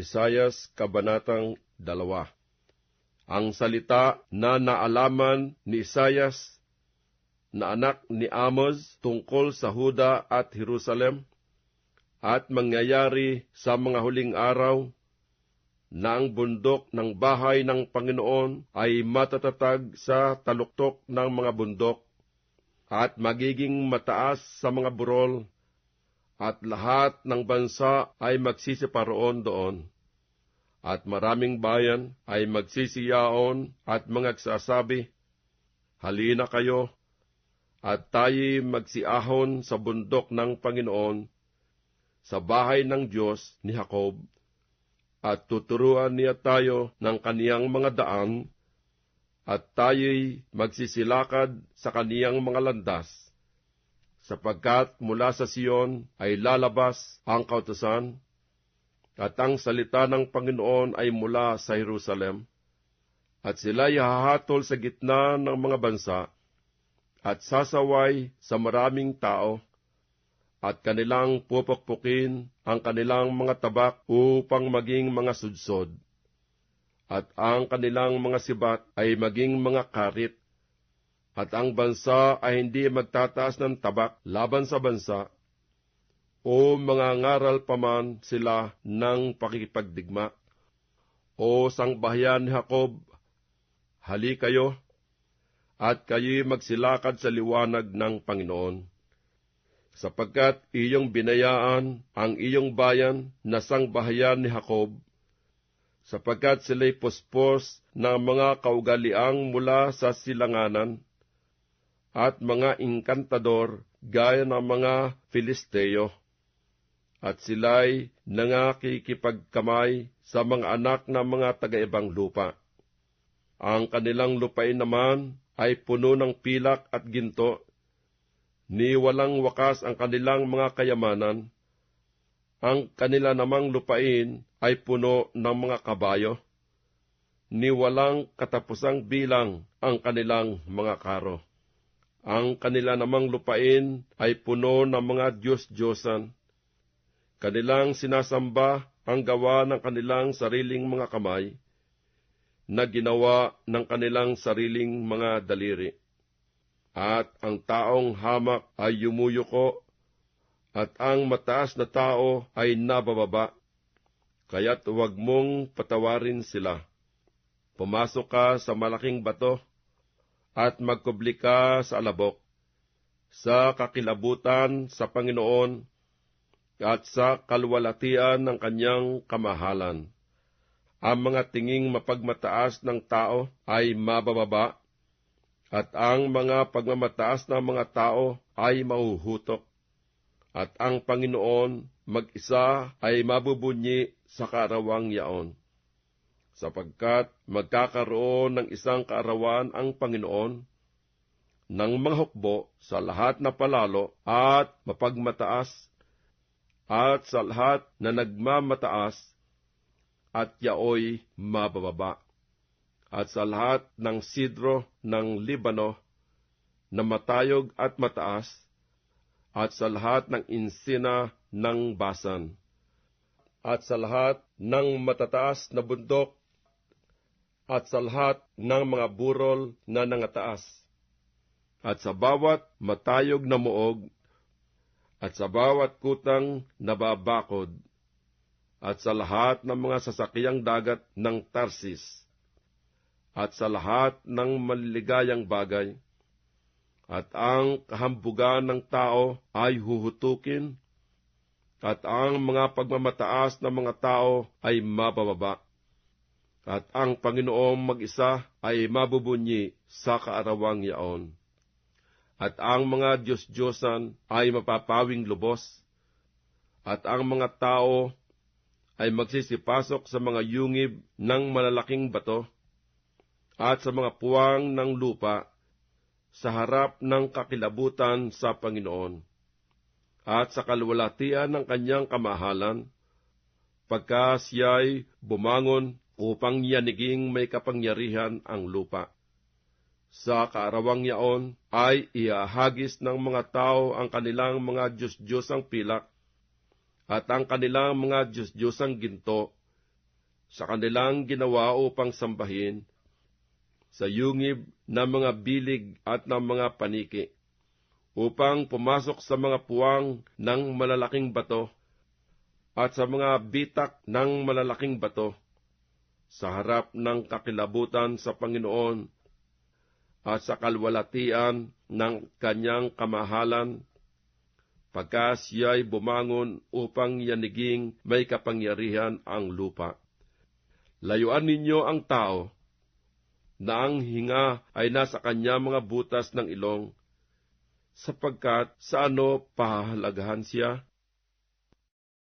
Isayas Kabanatang 2 Ang salita na naalaman ni Isayas na anak ni Amos tungkol sa Huda at Jerusalem at mangyayari sa mga huling araw na ang bundok ng bahay ng Panginoon ay matatatag sa taluktok ng mga bundok at magiging mataas sa mga burol at lahat ng bansa ay magsisiparoon doon. At maraming bayan ay magsisiyaon at magsasabi, Halina kayo, at tayo magsiahon sa bundok ng Panginoon, sa bahay ng Diyos ni Jacob, at tuturuan niya tayo ng kaniyang mga daan, at tayo'y magsisilakad sa kaniyang mga landas sapagkat mula sa Siyon ay lalabas ang kautosan, at ang salita ng Panginoon ay mula sa Jerusalem, at sila hahatol sa gitna ng mga bansa, at sasaway sa maraming tao, at kanilang pupukpukin ang kanilang mga tabak upang maging mga sudsod, at ang kanilang mga sibat ay maging mga karit, at ang bansa ay hindi magtataas ng tabak laban sa bansa, o mga ngaral paman sila ng pakikipagdigma. O sangbahayan ni Jacob, hali kayo, at kayo'y magsilakad sa liwanag ng Panginoon. Sapagkat iyong binayaan ang iyong bayan na sangbahayan ni Jacob, sapagkat sila'y puspos ng mga kaugaliang mula sa silanganan, at mga inkantador gaya ng mga Filisteo. At sila'y nangakikipagkamay sa mga anak ng mga taga-ibang lupa. Ang kanilang lupain naman ay puno ng pilak at ginto, ni walang wakas ang kanilang mga kayamanan. Ang kanila namang lupain ay puno ng mga kabayo, ni walang katapusang bilang ang kanilang mga karo. Ang kanila namang lupain ay puno ng mga Diyos-Diyosan. Kanilang sinasamba ang gawa ng kanilang sariling mga kamay, na ginawa ng kanilang sariling mga daliri. At ang taong hamak ay yumuyuko, at ang mataas na tao ay nabababa, kaya't huwag mong patawarin sila. Pumasok ka sa malaking bato, at magkubli ka sa alabok, sa kakilabutan sa Panginoon, at sa kalwalatian ng kanyang kamahalan. Ang mga tinging mapagmataas ng tao ay mabababa, at ang mga pagmamataas ng mga tao ay mahuhutok. At ang Panginoon mag-isa ay mabubunyi sa karawang yaon. Sapagkat magkakaroon ng isang kaarawan ang Panginoon, ng mga hukbo sa lahat na palalo at mapagmataas at sa lahat na nagmamataas at yaoy mabababa, at sa lahat ng sidro ng Libano na matayog at mataas, at sa lahat ng insina ng Basan, at sa lahat ng matataas na bundok, at sa lahat ng mga burol na nangataas, at sa bawat matayog na muog at sa bawat kutang nababakod, at sa lahat ng mga sasakyang dagat ng Tarsis, at sa lahat ng maliligayang bagay, at ang kahambugan ng tao ay huhutukin, at ang mga pagmamataas ng mga tao ay mabababa, at ang Panginoong mag-isa ay mabubunyi sa kaarawang yaon at ang mga Diyos-Diyosan ay mapapawing lubos, at ang mga tao ay magsisipasok sa mga yungib ng malalaking bato, at sa mga puwang ng lupa, sa harap ng kakilabutan sa Panginoon, at sa kalwalatian ng kanyang kamahalan, pagka siya'y bumangon upang yaniging may kapangyarihan ang lupa sa kaarawang yaon ay iahagis ng mga tao ang kanilang mga Diyos-Diyosang pilak at ang kanilang mga Diyos-Diyosang ginto sa kanilang ginawa upang sambahin, sa yungib ng mga bilig at ng mga paniki, upang pumasok sa mga puwang ng malalaking bato at sa mga bitak ng malalaking bato, sa harap ng kakilabutan sa Panginoon at sa kalwalatian ng kanyang kamahalan, pagka siya'y bumangon upang yaniging may kapangyarihan ang lupa. Layuan ninyo ang tao, na ang hinga ay nasa kanya mga butas ng ilong, sapagkat sa ano pahahalagahan siya?